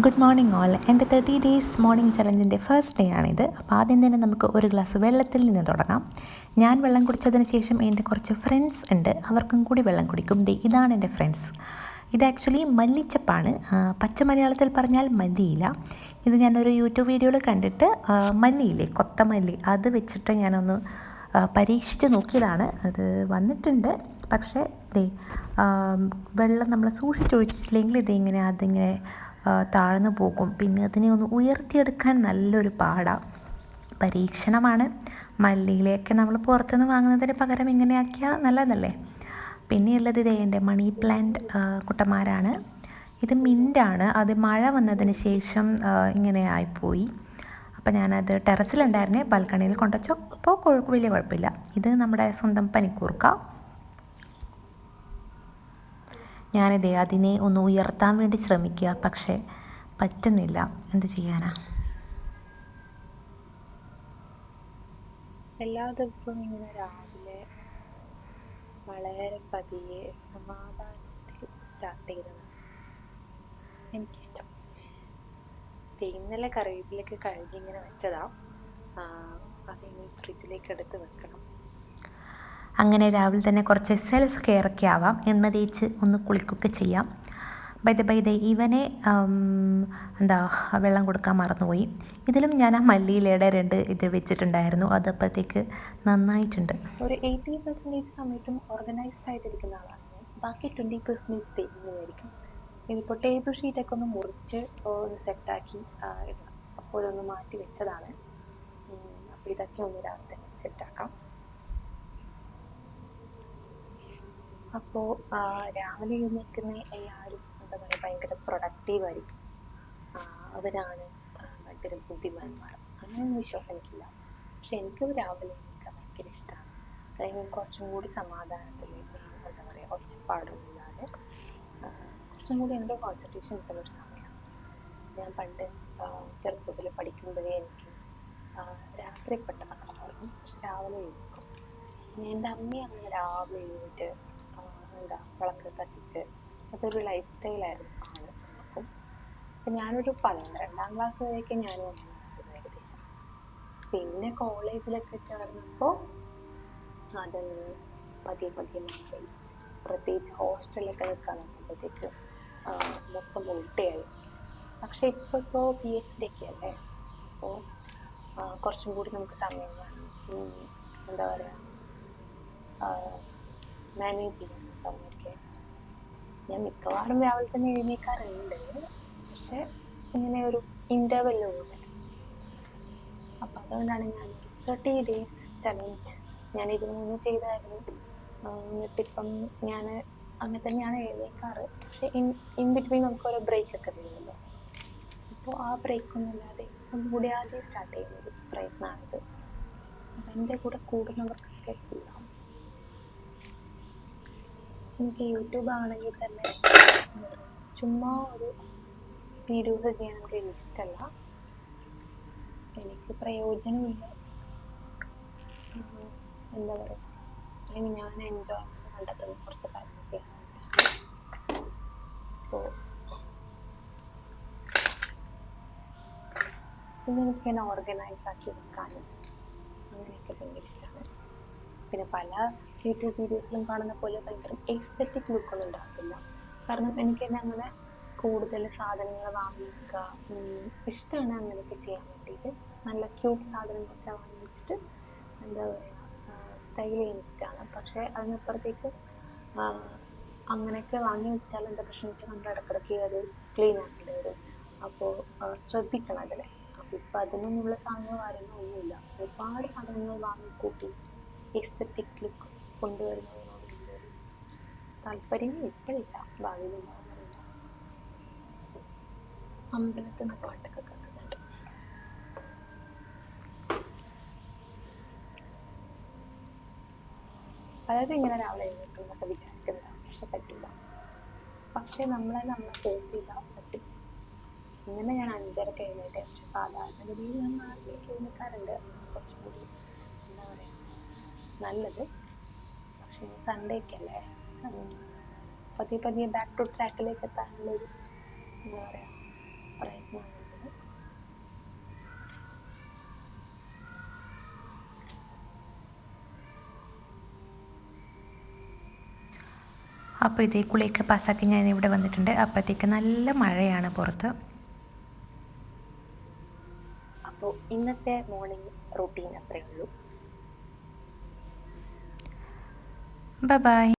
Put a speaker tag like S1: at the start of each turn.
S1: Good morning all എന്റെ thirty days morning ചലഞ്ചിന്റെ first day ആണിത്. അപ്പോൾ ആദ്യം തന്നെ നമുക്ക് ഒരു ഗ്ലാസ് വെള്ളത്തിൽ നിന്ന് തുടങ്ങാം. ഞാൻ വെള്ളം കുടിച്ചതിന് ശേഷം എന്റെ കുറച്ച് ഫ്രണ്ട്സ് ഉണ്ട്. അവർക്കും കൂടി വെള്ളം കുടിക്കും. ദേ ഇതാണ് എന്റെ ഫ്രണ്ട്സ് ഇത് ആക്ച്വലി മല്ലിച്ചപ്പാണ്. പച്ച മലയാളത്തിൽ പറഞ്ഞാൽ മല്ലിയില. ഇത് ഞാനൊരു യൂട്യൂബ് വീഡിയോയിൽ കണ്ടിട്ട് മല്ലിയില്ലേ കൊത്തമല്ലി അത് വെച്ചിട്ട് ഞാനൊന്ന് പരീക്ഷിച്ച് നോക്കിയതാണ്. അത് വന്നിട്ടുണ്ട്. പക്ഷേ ദേ വെള്ളം നമ്മൾ സൂക്ഷിച്ചൊഴിച്ചില്ലെങ്കിൽ ഇതിങ്ങനെ അതിങ്ങനെ താഴ്ന്നു പോകും. പിന്നെ അതിനെ ഒന്ന് ഉയർത്തിയെടുക്കാൻ നല്ലൊരു പാടാണ് പരീക്ഷണമാണ്. മല്ലിയിലേക്ക് നമ്മൾ പുറത്തുനിന്ന് വാങ്ങുന്നതിന് പകരം ഇങ്ങനെയാക്കിയാൽ നല്ലതല്ലേ? പിന്നെയുള്ളത് ഇതേ എന്റെ മണി പ്ലാന്റ് കുട്ടന്മാരാണ്. ഇത് മിന്റാണ് അത് മഴ വന്നതിന് ശേഷം ഇങ്ങനെ ആയിപ്പോയി. അപ്പോൾ ഞാനത് ടെറസിലുണ്ടായിരുന്നേ ബാൽക്കണിയിൽ കൊണ്ടുവച്ചോ. അപ്പോൾ വലിയ കുഴപ്പമില്ല. ഇത് നമ്മുടെ സ്വന്തം പനിക്കൂർക്ക. ഞാനിതേ അതിനെ ഒന്ന് ഉയർത്താൻ വേണ്ടി ശ്രമിക്കുക. പക്ഷേ പറ്റുന്നില്ല. എന്ത് ചെയ്യാനാ?
S2: എല്ലാ ദിവസവും ഇങ്ങനെ രാവിലെ വളരെ പതിയെ സമാധാനത്തിൽ സ്റ്റാർട്ട് ചെയ്തതാണ്. എനിക്കിഷ്ടം. തേങ്ങല കറിവേപ്പിലൊക്കെ കഴുകി ഇങ്ങനെ വെച്ചതാ. അതിനി ഫ്രിഡ്ജിലേക്ക് എടുത്ത് വെക്കണം.
S1: അങ്ങനെ രാവിലെ തന്നെ കുറച്ച് സെൽഫ് കെയർ ഒക്കെ ആവാം. എണ്ണ തേച്ച് ഒന്ന് കുളിക്കുകയൊക്കെ ചെയ്യാം. ബൈ ദ ബൈ ദ ഇവനെ എന്താ വെള്ളം കൊടുക്കാൻ മറന്നുപോയി. ഇതിലും ഞാൻ ആ മല്ലിയിലയുടെ രണ്ട് ഇത് വെച്ചിട്ടുണ്ടായിരുന്നു. അത് അപ്പോഴത്തേക്ക് നന്നായിട്ടുണ്ട്.
S2: ഒരു എയ്റ്റി പെർസെന്റേജ് സമയത്തും ഓർഗനൈസ്ഡ് ആയിട്ടിരിക്കുന്ന ആളാണ്. ബാക്കി ട്വന്റി പെർസെന്റേജ് തരുന്നതായിരിക്കും ഇതിപ്പോൾ ടേബിൾ ഷീറ്റൊക്കെ ഒന്ന് മുറിച്ച് ഒന്ന് സെറ്റാക്കി അപ്പോൾ ഇതൊന്ന് മാറ്റി വെച്ചതാണ്. അപ്പോൾ ഇതൊക്കെ ഒന്ന് രാവിലെ തന്നെ സെറ്റാക്കാം അപ്പോൾ രാവിലെ എഴുന്നേൽക്കുന്ന എല്ലാവരും എന്താ പറയുക ഭയങ്കര പ്രൊഡക്റ്റീവ് ആയിരിക്കും. അവരാണ് ഭയങ്കര ബുദ്ധിമാന്മാർ. അങ്ങനെയൊന്നും വിശ്വാസം എനിക്കില്ല. പക്ഷെ എനിക്ക് രാവിലെ എഴുന്നേൽക്കാൻ ഭയങ്കര ഇഷ്ടമാണ് അല്ലെങ്കിൽ കുറച്ചും കൂടി സമാധാനത്തിൽ എന്താ പറയുക ഒച്ചപ്പാടൊന്നുമില്ലാതെ കുറച്ചും കൂടി എന്റെ കോൺസെൻട്രേഷൻ കിട്ടുന്ന ഒരു സമയമാണ് ഞാൻ പണ്ട് ചെറുപ്പത്തിൽ പഠിക്കുമ്പോഴേ എനിക്ക് രാത്രി പെട്ടെന്ന് ഉറങ്ങും. പക്ഷെ രാവിലെ എഴുന്നേൽക്കും. എന്റെ അമ്മ അങ്ങനെ രാവിലെ എഴുന്നേറ്റ് എന്താ വിളക്ക് കത്തിച്ച് അതൊരു ലൈഫ് സ്റ്റൈലായിരുന്നു ആണ് നമുക്കും അപ്പം ഞാനൊരു പന്ത്രണ്ടാം ക്ലാസ് വരെയൊക്കെ ഞാനും അങ്ങനെ ഏകദേശം. പിന്നെ കോളേജിലൊക്കെ ചേർന്നപ്പോൾ അത് പതിയെ പതിയെ മാറി. പ്രത്യേകിച്ച് ഹോസ്റ്റലിലൊക്കെ നിൽക്കാൻ നോക്കുമ്പോഴത്തേക്ക് മൊത്തം ഉൾട്ടയായി. പക്ഷെ ഇപ്പോൾ ഇപ്പോൾ പി എച്ച് ഡി ഒക്കെ അല്ലേ? അപ്പോൾ കുറച്ചും കൂടി നമുക്ക് സമയം വേണം. എന്താ പറയുക മാനേജ് ചെയ്യാൻ. സമയമൊക്കെ. ഞാൻ മിക്കവാറും രാവിലെ തന്നെ എഴുന്നേക്കാറുണ്ട്. പക്ഷെ ഇങ്ങനെ ഒരു ഇന്റർവെല്ലോ ഉള്ളത് അപ്പൊ അതുകൊണ്ടാണ് ഞാൻ തേർട്ടി ഡേയ്സ് ചലഞ്ച് ഞാൻ ഇതിനു മുന്നേ ചെയ്തായിരുന്നു എന്നിട്ടിപ്പം ഞാൻ അങ്ങനെ തന്നെയാണ് എഴുന്നേക്കാറ്. പക്ഷെ ഇൻ ഇൻ ബിറ്റ്വീൻ നമുക്ക് ഓരോ ബ്രേക്ക് ഒക്കെ തരുമല്ലോ. അപ്പോൾ ആ ബ്രേക്ക് ഒന്നും ഇല്ലാതെ ആദ്യം സ്റ്റാർട്ട് ചെയ്യുന്ന ഒരു പ്രയത്നമാണിത്. അപ്പം എന്റെ കൂടെ കൂടുന്നവർക്കൊക്കെ എനിക്ക് യൂട്യൂബ് ആണെങ്കിൽ തന്നെ ചുമ്മാ ഒരു വീഡിയോസ് ചെയ്യാൻ എനിക്ക് ഇഷ്ടമല്ല എനിക്ക് പ്രയോജനമില്ല. എന്താ പറയുക അല്ലെങ്കിൽ ഞാൻ എൻജോയ് കണ്ടെത്തുന്ന കുറച്ച് കാര്യങ്ങൾ ചെയ്യാൻ ഇഷ്ടം അപ്പോൾ പിന്നെ എനിക്ക് ഓർഗനൈസ് ആക്കി വെക്കാനും അങ്ങനെയൊക്കെ ഭയങ്കര ഇഷ്ടമാണ് പിന്നെ പല യൂട്യൂബ് വീഡിയോസിലും കാണുന്ന പോലെ ഭയങ്കര എസ്തെറ്റിക് ലുക്കൊന്നും ഉണ്ടാകത്തില്ല. കാരണം എനിക്ക് തന്നെ അങ്ങനെ കൂടുതൽ സാധനങ്ങൾ വാങ്ങിക്കുക ഇഷ്ടമാണ് അങ്ങനെയൊക്കെ ചെയ്യാൻ വേണ്ടിയിട്ട് നല്ല ക്യൂട്ട് സാധനങ്ങളൊക്കെ വാങ്ങിച്ചിട്ട് എന്താ പറയുക സ്റ്റൈൽ ചെയ്യാൻ ഇഷ്ടമാണ് പക്ഷേ അതിനപ്പുറത്തേക്ക് അങ്ങനെയൊക്കെ വാങ്ങി വെച്ചാൽ എന്താ പ്രശ്നം വെച്ചാൽ നമ്മൾ ഇടയ്ക്കിടയ്ക്ക് അത് ക്ലീൻ ആക്കേണ്ടി വരും. അപ്പോൾ ശ്രദ്ധിക്കണം അതിൽ അപ്പോൾ ഇപ്പം അതിനൊന്നുള്ള സാധനങ്ങൾ കാര്യങ്ങളൊന്നുമില്ല ഒരുപാട് സാധനങ്ങൾ വാങ്ങിക്കൂട്ടി എസ്തറ്റിക് ലുക്ക് കൊണ്ടുവരുന്നതിനോട് ഒരു താല്പര്യം ഇപ്പോഴില്ല. ഭാവിയിൽ ഉണ്ടാകുന്നില്ല അമ്പലത്തിൽ നിന്ന് പാട്ടൊക്കെ കേൾക്കുന്നുണ്ട്. പലരും ഇങ്ങനെ രാവിലെ എഴുന്നേൽക്കും എന്നൊക്കെ വിചാരിക്കുന്നതാണ്. പക്ഷെ പറ്റില്ല. പക്ഷെ നമ്മളെ നമ്മളെ ഫോഴ്സ് ചെയ്താൽ പറ്റും. ഇങ്ങനെ ഞാൻ അഞ്ചരക്ക് എഴുന്നേറ്റ് പക്ഷെ സാധാരണഗതിയിൽ ഞാൻ നാട്ടിലേക്ക് എഴുന്നേക്കാറുണ്ട്. കുറച്ചും കൂടി എന്താ പറയുക നല്ലത്. പക്ഷേ സൺഡേ അല്ലേ? പതിയെ പതിയെ ബാക്ക് ടു ട്രാക്കിലേക്ക് എത്താനുള്ളൊരു എന്താ പറയുക പ്രയത്നമാണ്
S1: അപ്പോൾ ഇതേ കുളിയൊക്കെ പാസ്സാക്കി ഞാൻ ഇവിടെ വന്നിട്ടുണ്ട്. അപ്പോഴത്തേക്ക് നല്ല മഴയാണ് പുറത്ത്.
S2: അപ്പോൾ ഇന്നത്തെ മോർണിംഗ് റൂട്ടീൻ അത്രയേ ഉള്ളൂ.
S1: Bye bye